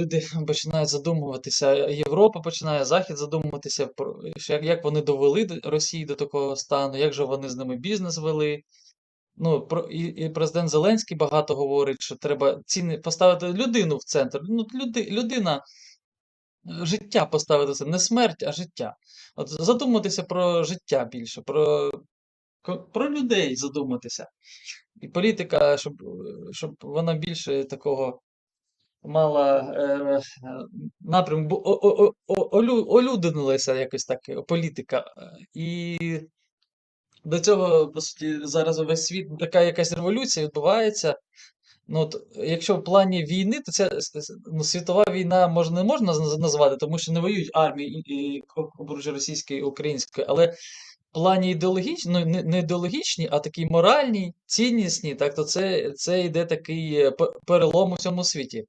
люди починають задумуватися, Європа починає, Захід задумуватися, як, вони довели до- Росію до такого стану, як же вони з ними бізнес вели. Ну, про, і, і президент Зеленський багато говорить, що треба ціни поставити людину в центр. Ну, люди, людина, е, життя поставити центр, не смерть, а життя. От задуматися про життя більше, про, про людей задуматися. І політика, щоб, е, щоб вона більше такого мала е, напрям, олюдинилася якось так е, політика. І до цього, по суті, зараз весь світ така якась революція відбувається. Ну, от, якщо в плані війни, то це ну, світова війна може, не можна назвати, тому що не воюють армії і, російської і української, але в плані ідеологічні, ну, не, не ідеологічні, а такі моральні, ціннісні, так, то це, це йде такий е, перелом у всьому світі.